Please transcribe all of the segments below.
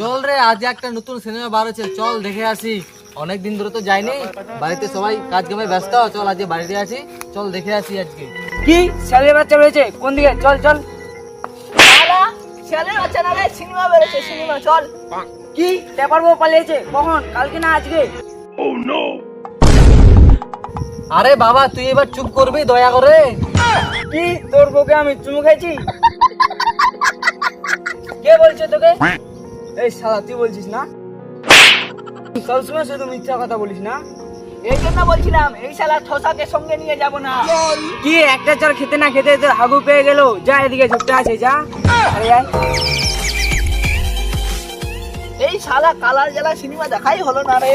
চল রে আজ একটা নতুন সিনেমা বার হচ্ছে চল দেখে আসি। অনেক দিন ধরে তো যাইনি। বাড়িতে সবাই কাজ কামে ব্যস্ত। চল আজকে বাড়িতে আছি। চল দেখে আসি আজকে। কি? ছেলে বাচ্চা রয়েছে কোন দিকে? চল চল। ছেলের বাচ্চা না সিনেমা সিনেমা চল। কি? পেপার বউ পালিয়েছে? কখন? কালকে না আজকে? আরে বাবা তুই এবার চুপ করবি দয়া করে। কি? তোর বউকে আমি চুমু খাইছি? কে বলছে তোকে? এই শালা তুই বলছিস না? সবসময় শুধু মিথ্যা কথা বলিস না? এই জন্য বলছিলাম এই শালা ঠোসাকে সঙ্গে নিয়ে যাব না। কি একটা চাল খেতে না খেতে তোর হাগু পেয়ে গেল? যা এদিকে ঝুঁকতে আছে যা। আরে। এই শালা কালার জ্বালা সিনেমা দেখাই হলো না রে।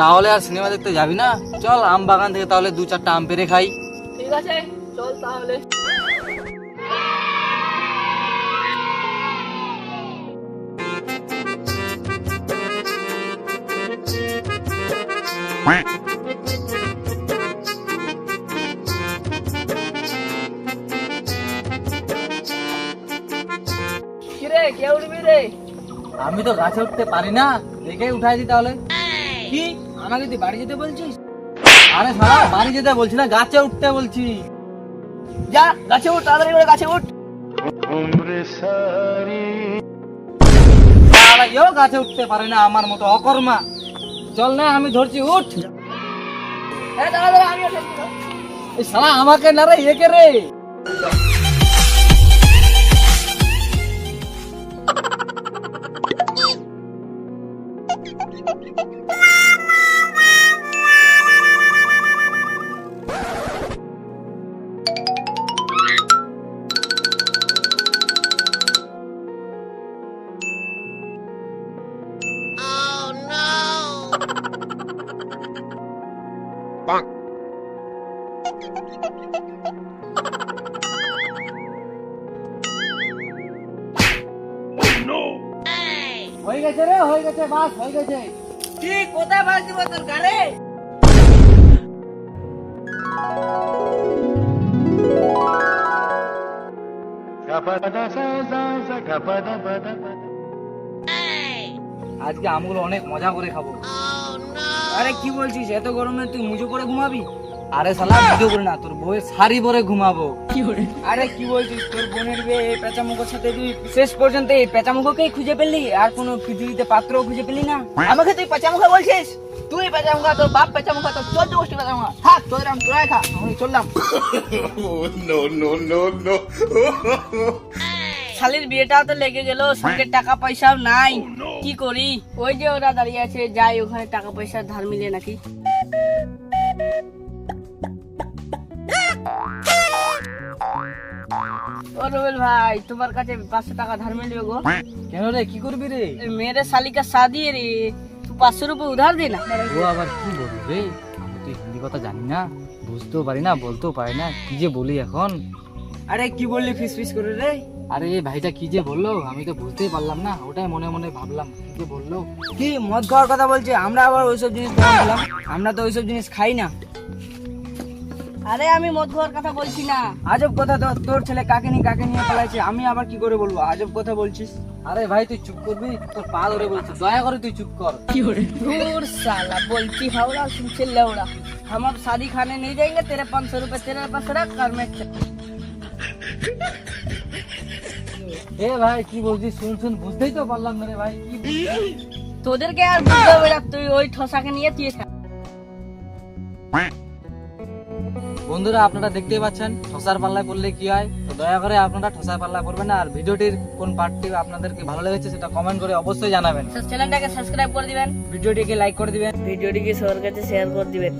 তাহলে আর সিনেমা দেখতে যাবি না? চল আম বাগান থেকে তাহলে দু চারটা আম পেরে খাই। ঠিক আছে চল তাহলে। আমি তো গাছে উঠতে পারি না। দেখে উঠাই দি তাহলে। কি? আমাকে তুই বাড়ি যেতে বলছিস? আরে সারা বাড়ি যেতে বলছি না, গাছে উঠতে বলছি। যা, গাছে উঠ, তাড়াতাড়ি করে গাছে উঠ। গাছে উঠতে পারে না, আমার মতো অকর্মা। চল না আমি ধরছি উঠ। এই শালা আমাকে না রে একে রে। হয়ে গেছে রে হয়ে গেছে বাস হয়ে গেছে। কি কোথায় ভাগ দিব তোর গাড়ে? আজকে আমগুলো অনেক মজা করে খাব। আরে কি বলছিস? এত গরমে তুই মুজো করে ঘুমাবি? আরে শালা ভিডিও করে না তোর বউয়ের শাড়ি পরে ঘুমাবো। আরে কি বলছিস? তোর বোনের বিয়ে এই পেঁচামুখোর সাথে তুই শেষ পর্যন্ত এই পেঁচামুখোকেই খুঁজে পেলি আর কোনো পৃথিবীতে পাত্রও খুঁজে পেলি না? আমাকে তুই পেঁচা মুখা বলছিস? তুই পেঁচা মুখা তোর বাপ পেঁচা মুখা তোর চোদ্দ গোষ্ঠী পেঁচা মুখা থাক তোদের আমি তোরাই খা আমি চললাম। শালির বিয়েটাও তো লেগে গেল সঙ্গে টাকা পয়সাও নাই কি করি? ওই যে ওরা দাঁড়িয়ে আছে যাই ওখানে টাকা পয়সা ধার মিলে নাকি। পাঁচশো টাকা ধার কেন রে কি করবি রে? মেয়ের রে তুই পাঁচশো উধার দে না। আবার কি বলবি রে? কথা জানি না বুঝতেও পারি না বলতেও পারি না কি যে বলি এখন? আরে কি বললি ফিস ফিস করে রে? আরে এই ভাইটা কি যে বলল? আমি তো বুঝতেই পারলাম না ওটাই মনে মনে ভাবলাম কি যে বলল? কি মদ খাওয়ার কথা বলছে? আমরা আবার ওইসব জিনিস বললাম আমরা তো ওইসব জিনিস খাই না। আরে আমি মদ খাওয়ার কথা বলছি না। আজব কথা তোর তোর ছেলে কাকে নিয়ে কাকে নিয়ে পালাইছে? আমি আবার কি করে বলব? আজব কথা বলছিস। আরে ভাই তুই চুপ করবি? তোর পা ধরে বলছিস দয়া করে তুই চুপ কর। কি করে? তোর সালা বলছি হাওড়া শুনছে লেওড়া। আমার अब খানে নিয়ে যাই না तेरे পাঁচশো सौ रुपए तेरे पास रख এ ভাই কি বলছিস? শুন শুন বুঝতেই তো পারলাম না রে ভাই কি তোদেরকে আর বুঝতে হবে না তুই ওই ঠসাকে নিয়ে তুই বন্ধুরা আপনারা দেখতেই পাচ্ছেন ঠসার পাল্লায় পড়লে কি হয়? তো দয়া করে আপনারা ঠসার পাল্লা পড়বেন না আর ভিডিওটির কোন পার্টটি আপনাদেরকে ভালো লেগেছে সেটা কমেন্ট করে অবশ্যই জানাবেন। চ্যানেলটাকে সাবস্ক্রাইব করে দিবেন। ভিডিওটিকে লাইক করে দিবেন। ভিডিওটিকে সবার কাছে শেয়ার করে দিবেন।